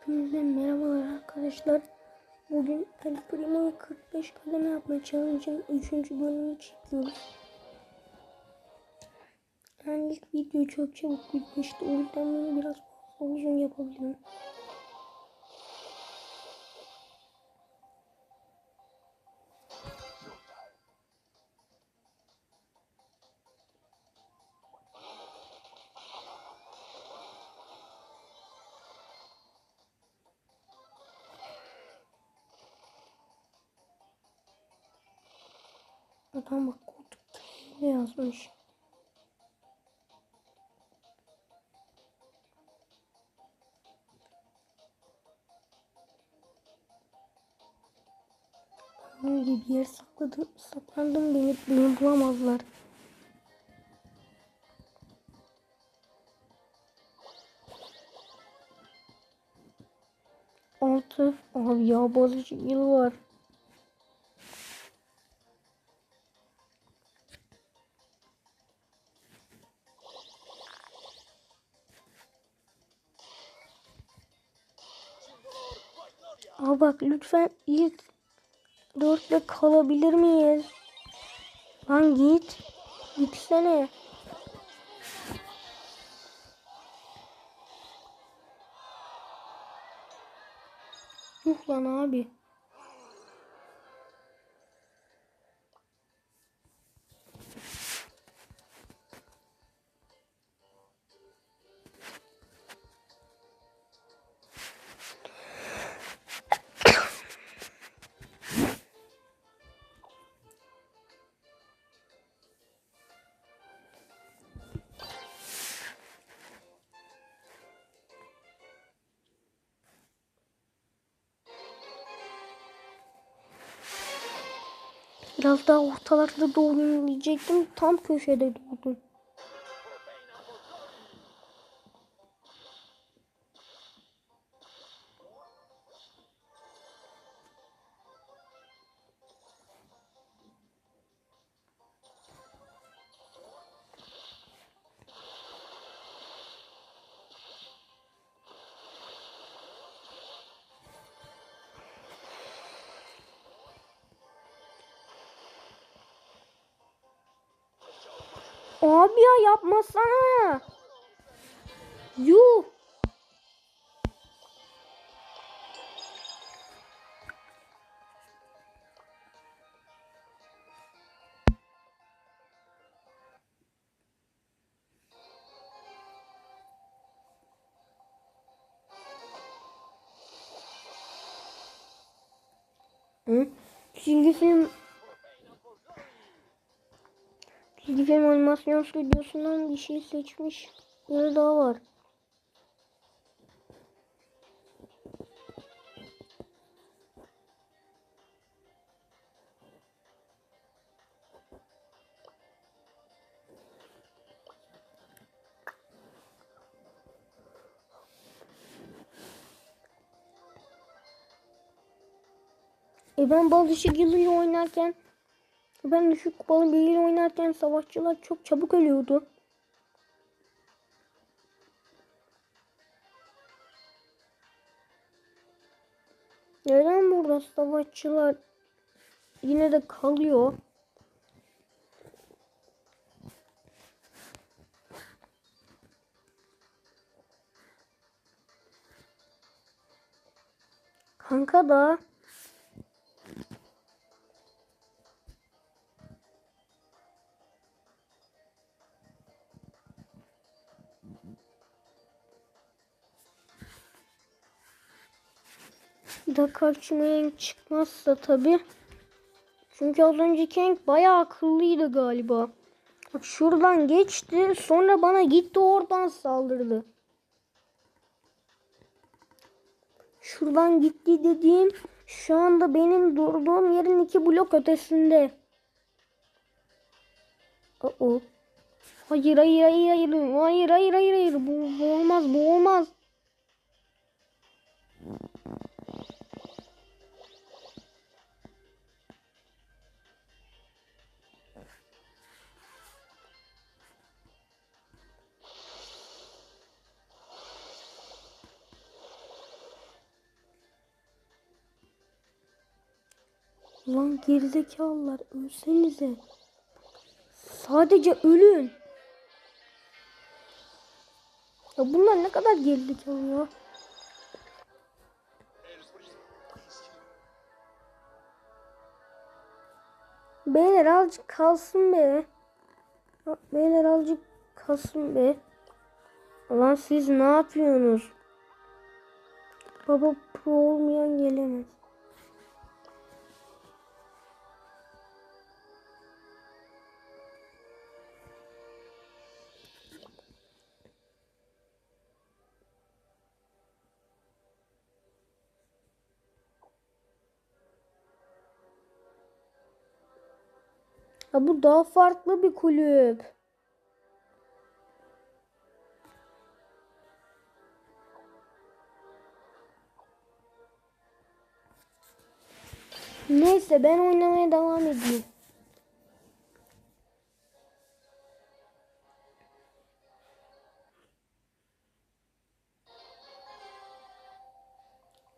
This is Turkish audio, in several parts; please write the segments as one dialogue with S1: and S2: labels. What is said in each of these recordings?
S1: Hepinize merhabalar arkadaşlar. Bugün El Primo'yu 45 kademe yapma challenge'ın 3. bölümünü çekiyoruz. Yani ilk video çok çabuk bitmişti. O yüzden bunu biraz uzun yapabilirim. Yazmış. Hangi bir yer sakladım, saklandım beni, beni bulamazlar. Altı. Abi ya bozucu yıl var. Bak lütfen ilk dörtte kalabilir miyiz? Lan git. Gitsene. Yuh lan abi. Biraz daha ortalarda doğdum diyecektim. Tam köşede doğdum. Abi ya yapmasana. Yuh. Hı? Çizgi film Film animasyon stüdyosundan bir şey seçmiş. Biri daha var. E ben Balışık yılıyla oynarken ben düşük kupalı biriyle oynarken savaşçılar çok çabuk ölüyordu. Neden burada savaşçılar yine de kalıyor? Kanka da Karşıma renk çıkmazsa tabi. Çünkü az önceki renk bayağı akıllıydı galiba. Şuradan geçti sonra bana gitti oradan saldırdı. Şuradan gitti dediğim şu anda benim durduğum yerin iki blok ötesinde. Oo. Hayır hayır hayır hayır hayır hayır hayır hayır bu, bu olmaz bu olmaz. Lan gerizekalılar ölsenize. Sadece ölün. Ya bunlar ne kadar gerizekalı ya. Beyler azıcık kalsın be. Beyler azıcık kalsın be. Lan siz ne yapıyorsunuz? Baba pro olmayan gelemez. Ya bu daha farklı bir kulüp. Neyse ben oynamaya devam edeyim.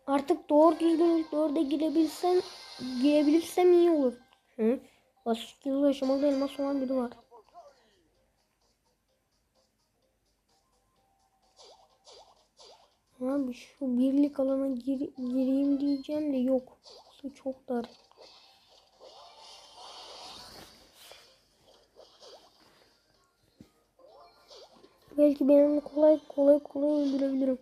S1: Artık doğru düzgün dörde girebilsem girebilirsem iyi olur. Hı? Yıl yaşamalı elmas olan biri var. Abi şu birlik alana gir, gireyim diyeceğim de yok. Su çok dar. Belki ben onu kolay kolay kolay öldürebilirim.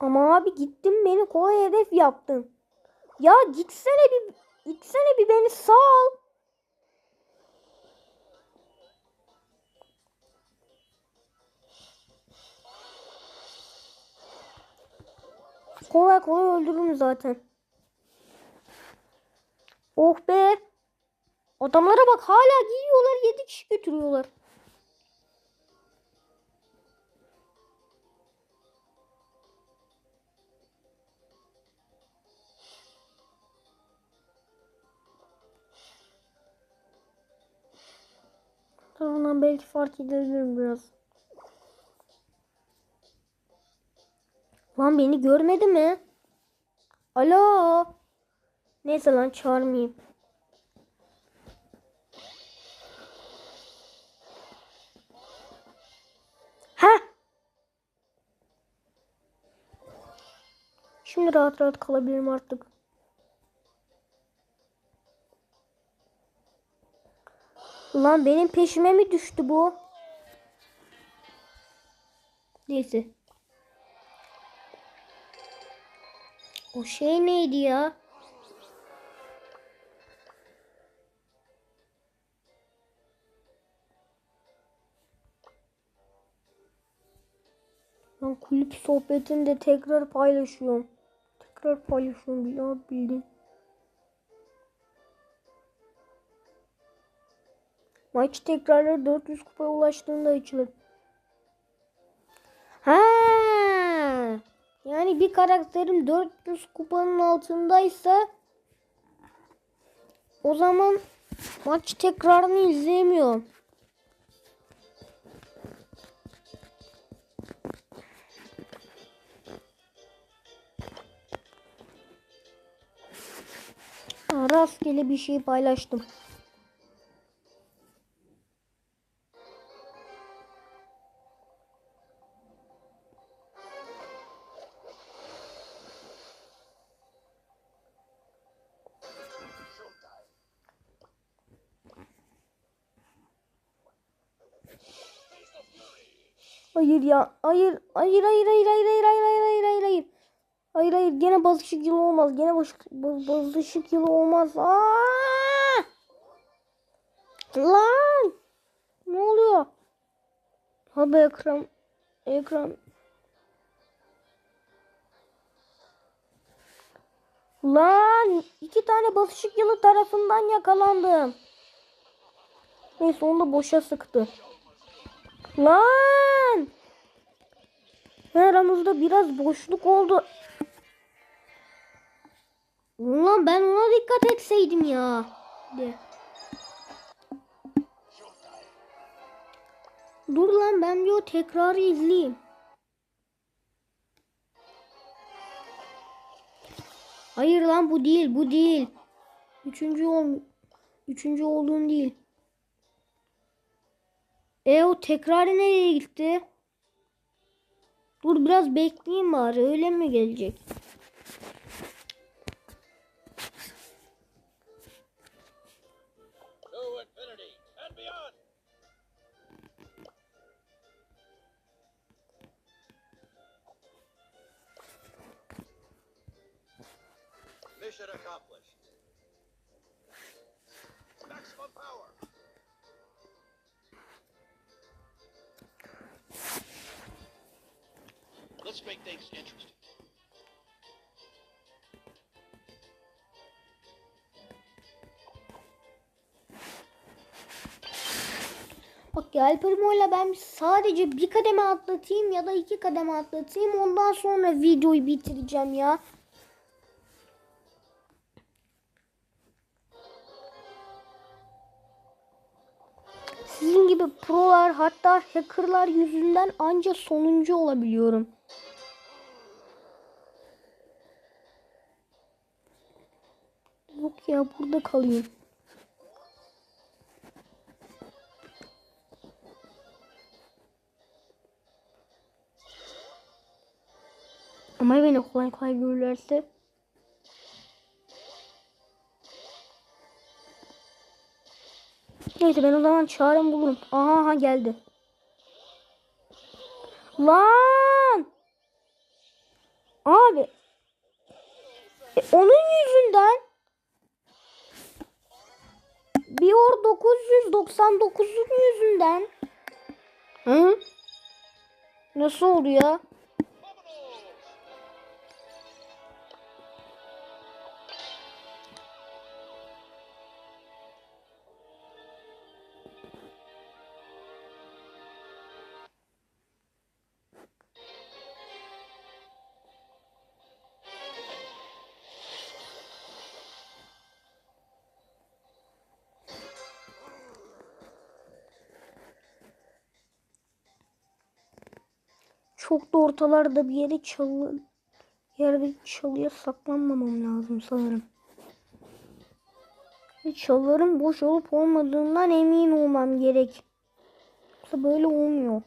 S1: Ama abi gittin beni kolay hedef yaptın. Ya gitsene bir gitsene bir beni sal. Kolay kolay öldürürüm zaten. Oh be. Adamlara bak hala giyiyorlar 7 kişi götürüyorlar. Tarafından belki fark edebilirim biraz. Lan beni görmedi mi? Alo. Neyse lan çağırmayayım. Ha? Şimdi rahat rahat kalabilirim artık. Lan benim peşime mi düştü bu? Neyse. O şey neydi ya? Ben kulüp sohbetini de tekrar paylaşıyorum. Tekrar paylaşıyorum ya bildim. Maç tekrarları 400 kupaya ulaştığında açılır. Ha! Yani bir karakterim 400 kupanın altındaysa o zaman maç tekrarını izleyemiyorum. Rastgele bir şey paylaştım. Hayır ya. Hayır. Hayır hayır hayır hayır hayır hayır hayır hayır hayır hayır. Hayır hayır gene bazışık yılı olmaz. Gene baz- bazışık yılı olmaz. Aa! Lan! Ne oluyor? Abi ekran ekran Lan iki tane basışık yılı tarafından yakalandım. Neyse onu da boşa sıktı. Lan! Aramızda biraz boşluk oldu. Ulan ben ona dikkat etseydim ya. De. Dur lan ben bir o tekrarı izleyeyim. Hayır lan bu değil bu değil. Üçüncü ol Üçüncü olduğun değil. E o tekrarı nereye gitti? Dur biraz bekleyeyim bari öyle mi gelecek?
S2: Make things interesting.
S1: Bak Gel Primo'yla ben sadece bir kademe atlatayım ya da iki kademe atlatayım. Ondan sonra videoyu bitireceğim ya. Sizin gibi prolar hatta hackerlar yüzünden anca sonuncu olabiliyorum. Yok ya burada kalayım. Ama beni kolay kolay görürlerse. Neyse ben o zaman çarem bulurum. Aha aha geldi. Lan! Abi. E, onun yüzünden Bior 999'un yüzünden Hı? Nasıl oldu ya? Çok da ortalarda bir yere çalı yerde çalıya saklanmamam lazım sanırım. Ve çalıların boş olup olmadığından emin olmam gerek. Yoksa böyle olmuyor.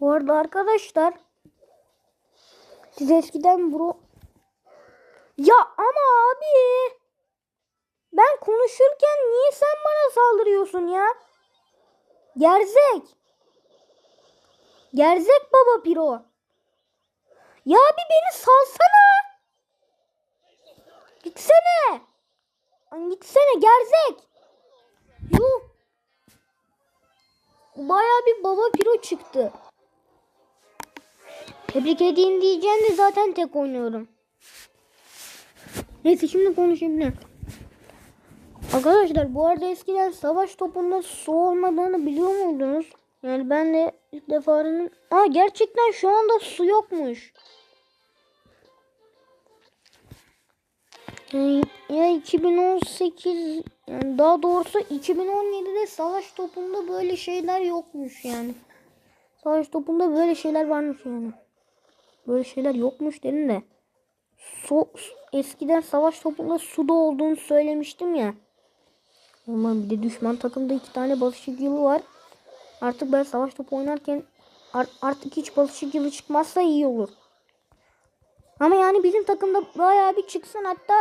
S1: Bu arada arkadaşlar siz eskiden bro ya ama abi ben konuşurken niye sen bana saldırıyorsun ya? Gerzek. Gerzek baba piro. Ya bir beni salsana. Gitsene. Gitsene gerzek. Yuh. Baya bir baba piro çıktı. Tebrik edeyim diyeceğim de zaten tek oynuyorum. Neyse şimdi konuşayım. Arkadaşlar bu arada eskiden savaş topunda su olmadığını biliyor muydunuz? Yani ben de ilk defa öğrendim. Aa gerçekten şu anda su yokmuş. Yani ya 2018 yani daha doğrusu 2017'de savaş topunda böyle şeyler yokmuş yani. Savaş topunda böyle şeyler varmış yani. Böyle şeyler yokmuş dedim de. Su, eskiden savaş topunda suda olduğunu söylemiştim ya. Aman bir de düşman takımda iki tane basışık yılı var. Artık ben savaş topu oynarken Ar- artık hiç balışık yılı çıkmazsa iyi olur. Ama yani bizim takımda bayağı bir çıksın hatta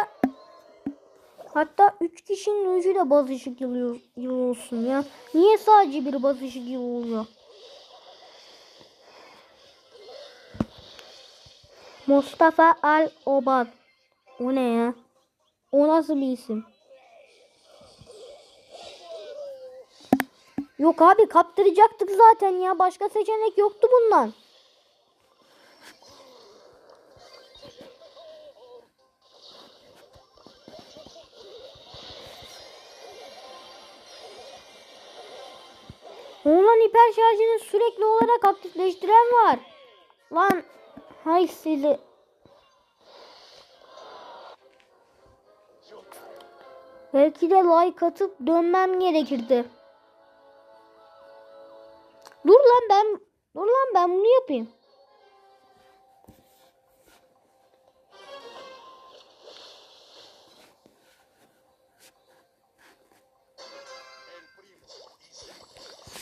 S1: hatta 3 kişinin ucu da balışık yılı, yılı olsun ya. Niye sadece bir balışık yılı oluyor? Mustafa Al Obad. O ne ya? O nasıl bir isim? Yok abi kaptıracaktık zaten ya. Başka seçenek yoktu bundan. Oğlan hiper şarjını sürekli olarak aktifleştiren var. Lan hay sizi. Belki de like atıp dönmem gerekirdi. Dur lan ben dur lan ben bunu yapayım.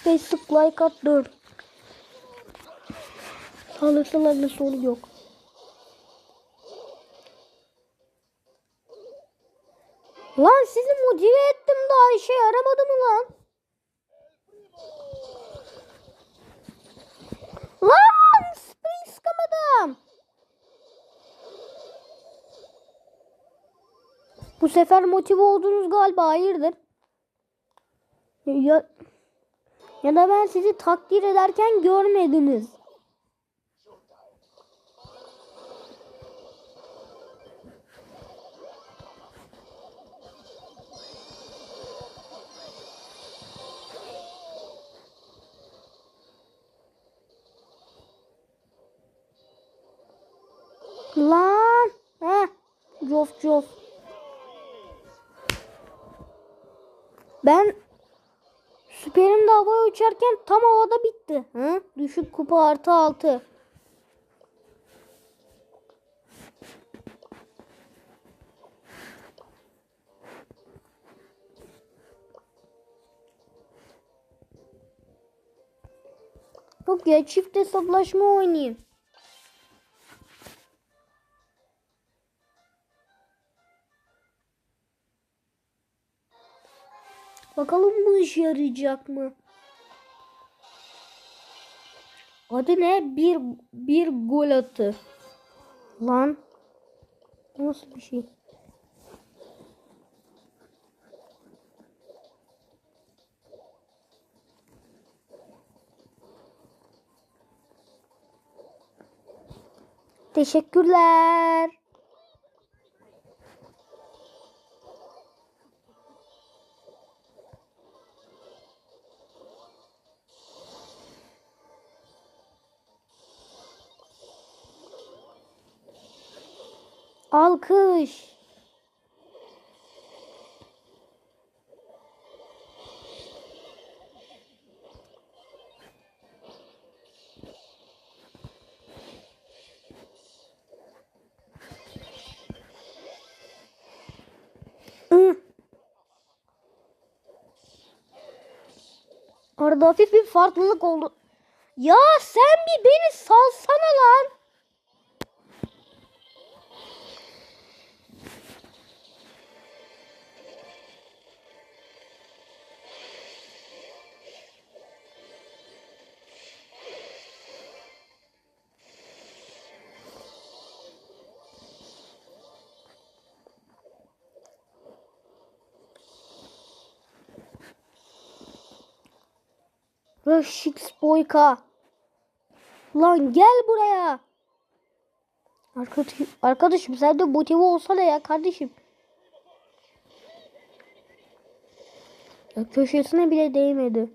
S1: Basic like at 4. Sağlıklılarla sorun yok. Lan sizi motive ettim daha işe yaramadı mı lan? Lan sprey sıkamadım. Bu sefer motive oldunuz galiba hayırdır? Ya, ya da ben sizi takdir ederken görmediniz. Lan. Heh. Cof cof. Ben süperim de havaya uçarken tam havada bitti. Hı? Düşük kupa artı altı. Yok ya çift hesaplaşma oynayayım. Bakalım bu işe yarayacak mı? Adı ne? Bir, bir gol atı. Lan. Nasıl bir şey? Teşekkürler. Alkış. Arada hafif bir farklılık oldu. Ya sen bir beni salsana lan. Rashix Boyka. Lan gel buraya. Arkadaşım, arkadaşım sen de motive olsana ya kardeşim. Ya köşesine bile değmedi.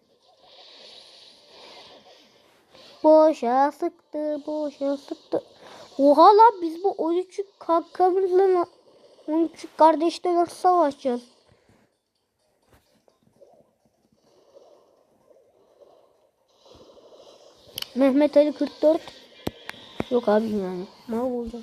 S1: Boşa sıktı, boşa sıktı. Oha lan biz bu 13 kankamızla 13 kardeşle nasıl savaşacağız? Mehmet Ali 44. Yok abi yani. Ne olacak?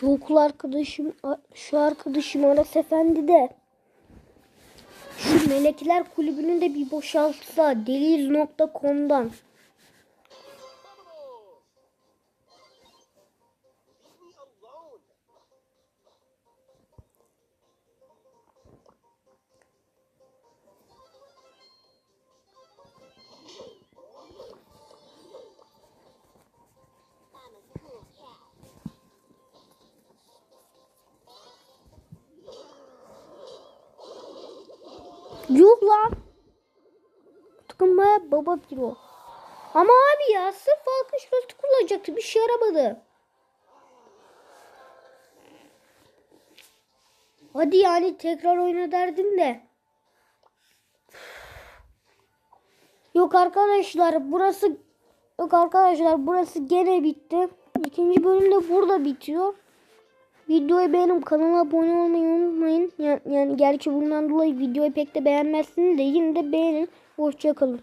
S1: Şu okul arkadaşım, şu arkadaşım Aras Efendi de şu Melekler Kulübü'nü de bir boşaltsa deliyiz.com'dan. Yuh lan. Tıkın baya baba bir o. Ama abi ya sırf alkış rastı kullanacaktı. Bir şey yaramadı. Hadi yani tekrar oyna derdim de. Yok arkadaşlar burası yok arkadaşlar burası gene bitti. İkinci bölüm de burada bitiyor. Videoyu beğenip kanala abone olmayı unutmayın. Yani, yani gerçi bundan dolayı videoyu pek de beğenmezsiniz de yine de beğenin. Hoşçakalın.